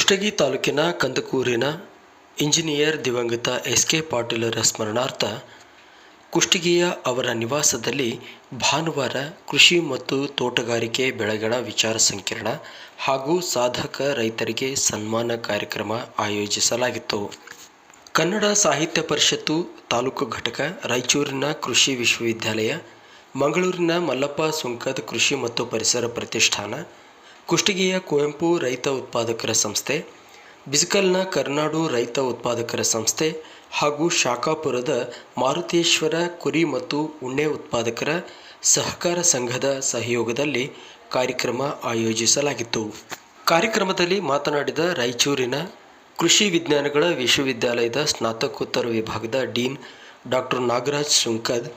ಕುಷ್ಟಗಿ ತಾಲೂಕಿನ ಕಂದಕೂರಿನ ಇಂಜಿನಿಯರ್ ದಿವಂಗತ ಎಸ್ ಕೆ ಪಾಟೀಲರ ಸ್ಮರಣಾರ್ಥ ಕುಷ್ಟಗಿಯ ಅವರ ನಿವಾಸದಲ್ಲಿ ಭಾನುವಾರ ಕೃಷಿ ಮತ್ತು ತೋಟಗಾರಿಕೆ ಬೆಳೆಗಳ ವಿಚಾರ ಸಂಕಿರಣ ಹಾಗೂ ಸಾಧಕ ರೈತರಿಗೆ ಸನ್ಮಾನ ಕಾರ್ಯಕ್ರಮ ಆಯೋಜಿಸಲಾಗಿತ್ತು. ಕನ್ನಡ ಸಾಹಿತ್ಯ ಪರಿಷತ್ತು ತಾಲೂಕು ಘಟಕ ರಾಯಚೂರಿನ ಕೃಷಿ ವಿಶ್ವವಿದ್ಯಾಲಯ, ಮಂಗಳೂರಿನ ಮಲ್ಲಪ್ಪ ಸುಂಕದ ಕೃಷಿ ಮತ್ತು ಪರಿಸರ ಪ್ರತಿಷ್ಠಾನ ಕುಷ್ಟಗಿಯ ಕುವೆಂಪು ರೈತ ಉತ್ಪಾದಕರ ಸಂಸ್ಥೆ, ಬಿಸಿಕಲ್ನ ಕರ್ನಾಡು ರೈತ ಉತ್ಪಾದಕರ ಸಂಸ್ಥೆ ಹಾಗೂ ಶಾಖಾಪುರದ ಮಾರುತೇಶ್ವರ ಕುರಿ ಮತ್ತು ಉಣ್ಣೆ ಉತ್ಪಾದಕರ ಸಹಕಾರ ಸಂಘದ ಸಹಯೋಗದಲ್ಲಿ ಕಾರ್ಯಕ್ರಮ ಆಯೋಜಿಸಲಾಗಿತ್ತು. ಕಾರ್ಯಕ್ರಮದಲ್ಲಿ ಮಾತನಾಡಿದ ರಾಯಚೂರಿನ ಕೃಷಿ ವಿಜ್ಞಾನಗಳ ವಿಶ್ವವಿದ್ಯಾಲಯದ ಸ್ನಾತಕೋತ್ತರ ವಿಭಾಗದ ಡೀನ್ ಡಾಕ್ಟರ್ ನಾಗರಾಜ್ ಸುಂಕದ್,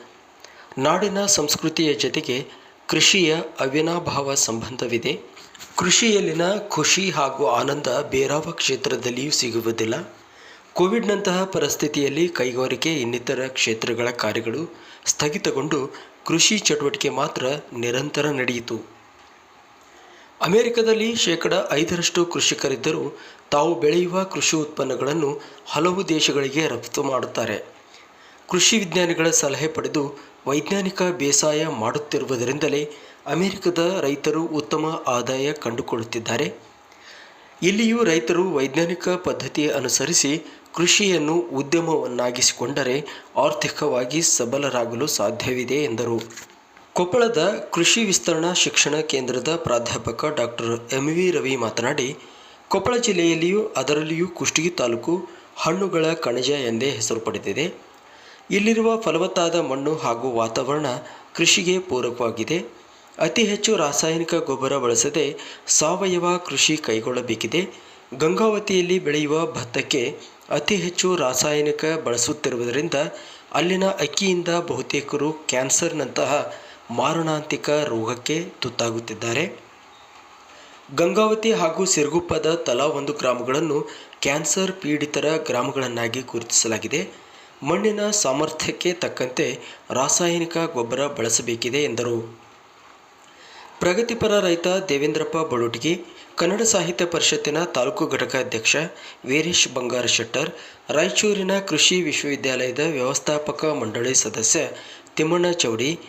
ನಾಡಿನ ಸಂಸ್ಕೃತಿಯ ಜೊತೆಗೆ ಕೃಷಿಯ ಅವಿನಾಭಾವ ಸಂಬಂಧವಿದೆ. ಕೃಷಿಯಲ್ಲಿನ ಖುಷಿ ಹಾಗೂ ಆನಂದ ಬೇರಾವ ಕ್ಷೇತ್ರದಲ್ಲಿಯೂ ಸಿಗುವುದಿಲ್ಲ. ಕೋವಿಡ್ನಂತಹ ಪರಿಸ್ಥಿತಿಯಲ್ಲಿ ಕೈಗಾರಿಕೆ ಇನ್ನಿತರ ಕ್ಷೇತ್ರಗಳ ಕಾರ್ಯಗಳು ಸ್ಥಗಿತಗೊಂಡು ಕೃಷಿ ಚಟುವಟಿಕೆ ಮಾತ್ರ ನಿರಂತರ ನಡೆಯಿತು. ಅಮೆರಿಕದಲ್ಲಿ ಶೇಕಡ ಐದರಷ್ಟು ಕೃಷಿಕರಿದ್ದರೂ ತಾವು ಬೆಳೆಯುವ ಕೃಷಿ ಉತ್ಪನ್ನಗಳನ್ನು ಹಲವು ದೇಶಗಳಿಗೆ ರಫ್ತು ಮಾಡುತ್ತಾರೆ. ಕೃಷಿ ವಿಜ್ಞಾನಿಗಳ ಸಲಹೆ ಪಡೆದು ವೈಜ್ಞಾನಿಕ ಬೇಸಾಯ ಮಾಡುತ್ತಿರುವುದರಿಂದಲೇ ಅಮೆರಿಕದ ರೈತರು ಉತ್ತಮ ಆದಾಯ ಕಂಡುಕೊಳ್ಳುತ್ತಿದ್ದಾರೆ. ಇಲ್ಲಿಯೂ ರೈತರು ವೈಜ್ಞಾನಿಕ ಪದ್ಧತಿ ಅನುಸರಿಸಿ ಕೃಷಿಯನ್ನು ಉದ್ಯಮವನ್ನಾಗಿಸಿಕೊಂಡರೆ ಆರ್ಥಿಕವಾಗಿ ಸಬಲರಾಗಲು ಸಾಧ್ಯವಿದೆ, ಎಂದರು. ಕೊಪ್ಪಳದ ಕೃಷಿ ವಿಸ್ತರಣಾ ಶಿಕ್ಷಣ ಕೇಂದ್ರದ ಪ್ರಾಧ್ಯಾಪಕ ಡಾಕ್ಟರ್ ಎಂ. ವಿ. ರವಿ ಮಾತನಾಡಿ, ಕೊಪ್ಪಳ ಜಿಲ್ಲೆಯಲ್ಲಿಯೂ ಅದರಲ್ಲಿಯೂ ಕುಷ್ಟಗಿ ತಾಲೂಕು ಹಣ್ಣುಗಳ ಕಣಜ ಎಂದೇ ಹೆಸರು ಪಡೆದಿದೆ. ಇಲ್ಲಿರುವ ಫಲವತ್ತಾದ ಮಣ್ಣು ಹಾಗೂ ವಾತಾವರಣ ಕೃಷಿಗೆ ಪೂರಕವಾಗಿದೆ. ಅತಿ ಹೆಚ್ಚು ರಾಸಾಯನಿಕ ಗೊಬ್ಬರ ಬಳಸದೆ ಸಾವಯವ ಕೃಷಿ ಕೈಗೊಳ್ಳಬೇಕಿದೆ. ಗಂಗಾವತಿಯಲ್ಲಿ ಬೆಳೆಯುವ ಭತ್ತಕ್ಕೆ ಅತಿ ಹೆಚ್ಚು ರಾಸಾಯನಿಕ ಬಳಸುತ್ತಿರುವುದರಿಂದ ಅಲ್ಲಿನ ಅಕ್ಕಿಯಿಂದ ಬಹುತೇಕರು ಕ್ಯಾನ್ಸರ್ನಂತಹ ಮಾರಣಾಂತಿಕ ರೋಗಕ್ಕೆ ತುತ್ತಾಗುತ್ತಿದ್ದಾರೆ. ಗಂಗಾವತಿ ಹಾಗೂ ಸಿರುಗುಪ್ಪದ ತಲಾ ಒಂದು ಗ್ರಾಮಗಳನ್ನು ಕ್ಯಾನ್ಸರ್ ಪೀಡಿತರ ಗ್ರಾಮಗಳನ್ನಾಗಿ ಗುರುತಿಸಲಾಗಿದೆ. ಮಣ್ಣಿನ ಸಾಮರ್ಥ್ಯಕ್ಕೆ ತಕ್ಕಂತೆ ರಾಸಾಯನಿಕ ಗೊಬ್ಬರ ಬಳಸಬೇಕಿದೆ ಎಂದರು. ಪ್ರಗತಿಪರ ರೈತ ದೇವೇಂದ್ರಪ್ಪ ಬಳುಟಗಿ ಕನ್ನಡ ಸಾಹಿತ್ಯ ಪರಿಷತ್ತಿನ ತಾಲೂಕು ಘಟಕ ಅಧ್ಯಕ್ಷ ವೀರೇಶ್ ಬಂಗಾರ ಶೆಟ್ಟರ್, ರಾಯಚೂರಿನ ಕೃಷಿ ವಿಶ್ವವಿದ್ಯಾಲಯದ ವ್ಯವಸ್ಥಾಪಕ ಮಂಡಳಿ ಸದಸ್ಯ ತಿಮ್ಮಣ್ಣ ಚೌಡಿ,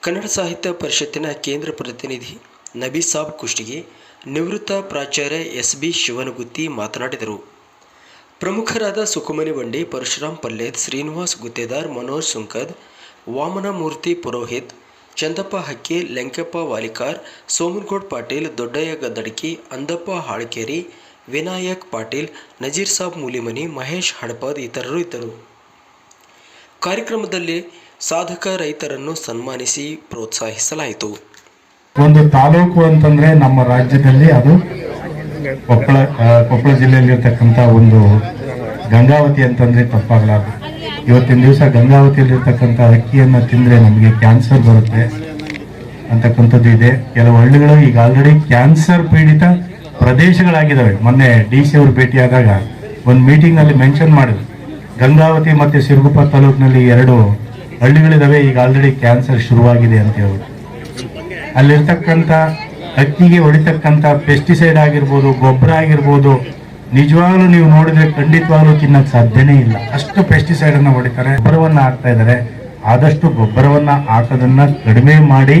ಕನ್ನಡ ಸಾಹಿತ್ಯ ಪರಿಷತ್ತಿನ ಕೇಂದ್ರ ಪ್ರತಿನಿಧಿ ನಬೀಸಾಬ್ ಕುಷ್ಟಗಿ, ನಿವೃತ್ತ ಪ್ರಾಚಾರ್ಯ ಎಸ್ ಬಿ ಶಿವನಗುತ್ತಿ ಮಾತನಾಡಿದರು. ಪ್ರಮುಖರಾದ ಸುಕುಮನಿ ಬಂಡಿ ಪರಶುರಾಮ್ ಪಲ್ಲೇದ್, ಶ್ರೀನಿವಾಸ್ ಗುತ್ತೇದಾರ್, ಮನೋಜ್ ಸುಂಕದ್, ವಾಮನಮೂರ್ತಿ ಪುರೋಹಿತ್, ಚಂದಪ್ಪ ಹಕ್ಕಿ, ಲೆಂಕಪ್ಪ ವಾಲಿಕಾರ್, ಸೋಮನಗೌಡ್ ಪಾಟೀಲ್ ದೊಡ್ಡಯ್ಯ ಗದ್ದಡಕಿ ಅಂದಪ್ಪ ಹಾಳ್ಕೇರಿ, ವಿನಾಯಕ್ ಪಾಟೀಲ್, ನಜೀರ್ ಸಾಬ್ ಮೂಲಿಮನಿ, ಮಹೇಶ್ ಹಡಪದ್ ಇತರರು ಇದ್ದರು. ಕಾರ್ಯಕ್ರಮದಲ್ಲಿ ಸಾಧಕ ರೈತರನ್ನು ಸನ್ಮಾನಿಸಿ ಪ್ರೋತ್ಸಾಹಿಸಲಾಯಿತು. ಒಂದು ತಾಲೂಕು ಅಂತಂದ್ರೆ ನಮ್ಮ ರಾಜ್ಯದಲ್ಲಿ ಅದು ಕೊಪ್ಪಳ ಕೊಪ್ಪಳ ಜಿಲ್ಲೆಯಲ್ಲಿರ್ತಕ್ಕಂಥ ಒಂದು ಗಂಗಾವತಿ ಅಂತಂದ್ರೆ ತಪ್ಪಾಗಲಾರದು. ಇವತ್ತಿನ ದಿವಸ ಗಂಗಾವತಿಯಲ್ಲಿರ್ತಕ್ಕಂಥ ಅಕ್ಕಿಯನ್ನು ತಿಂದ್ರೆ ನಮಗೆ ಕ್ಯಾನ್ಸರ್ ಬರುತ್ತೆ ಅಂತಕ್ಕಂಥದ್ದು ಇದೆ. ಕೆಲವು ಹಳ್ಳಿಗಳು ಈಗ ಆಲ್ರೆಡಿ ಕ್ಯಾನ್ಸರ್ ಪೀಡಿತ ಪ್ರದೇಶಗಳಾಗಿದ್ದಾವೆ ಮೊನ್ನೆ ಡಿ ಸಿ ಅವರು ಭೇಟಿಯಾದಾಗ ಒಂದು ಮೀಟಿಂಗ್ನಲ್ಲಿ ಮೆನ್ಷನ್ ಮಾಡಿದ್ರು. ಗಂಗಾವತಿ ಮತ್ತು ಸಿರುಗುಪ್ಪ ತಾಲೂಕಿನಲ್ಲಿ ಎರಡು ಹಳ್ಳಿಗಳಿದ್ದಾವೆ ಈಗ ಆಲ್ರೆಡಿ ಕ್ಯಾನ್ಸರ್ ಶುರುವಾಗಿದೆ ಅಂತ ಹೇಳ್ಬಿಟ್ಟು. ಅಲ್ಲಿರ್ತಕ್ಕಂಥ ಅಕ್ಕಿಗೆ ಹೊಡಿತಕ್ಕಂಥ ಪೆಸ್ಟಿಸೈಡ್ ಆಗಿರ್ಬೋದು, ಗೊಬ್ಬರ ಆಗಿರ್ಬೋದು, ನಿಜವಾಗ್ಲೂ ನೀವು ನೋಡಿದ್ರೆ ಖಂಡಿತವಾಗ್ಲೂ ತಿನ್ನಕ್ ಸಾಧ್ಯನೇ ಇಲ್ಲ. ಅಷ್ಟು ಪೆಸ್ಟಿಸೈಡ್ ಅನ್ನ ಹೊಡಿತಾರೆ, ಗೊಬ್ಬರವನ್ನ ಹಾಕ್ತಾ ಇದ್ದಾರೆ ಆದಷ್ಟು ಗೊಬ್ಬರವನ್ನ ಹಾಕೋದನ್ನ ಕಡಿಮೆ ಮಾಡಿ,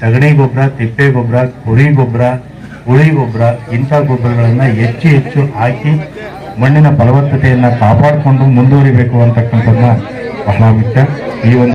ಸಗಣಿ ಗೊಬ್ಬರ, ತಿಪ್ಪೆ ಗೊಬ್ಬರ, ಕುರಿ ಗೊಬ್ಬರ, ಹುಳಿ ಗೊಬ್ಬರ, ಇಂಥ ಗೊಬ್ಬರಗಳನ್ನ ಹೆಚ್ಚು ಹೆಚ್ಚು ಹಾಕಿ ಮಣ್ಣಿನ ಫಲವತ್ತತೆಯನ್ನ ಕಾಪಾಡಿಕೊಂಡು ಮುಂದುವರಿಬೇಕು ಅಂತಕ್ಕಂಥದ್ದನ್ನ ಬಹಳ ಮುಖ್ಯ. ಈ ಒಂದು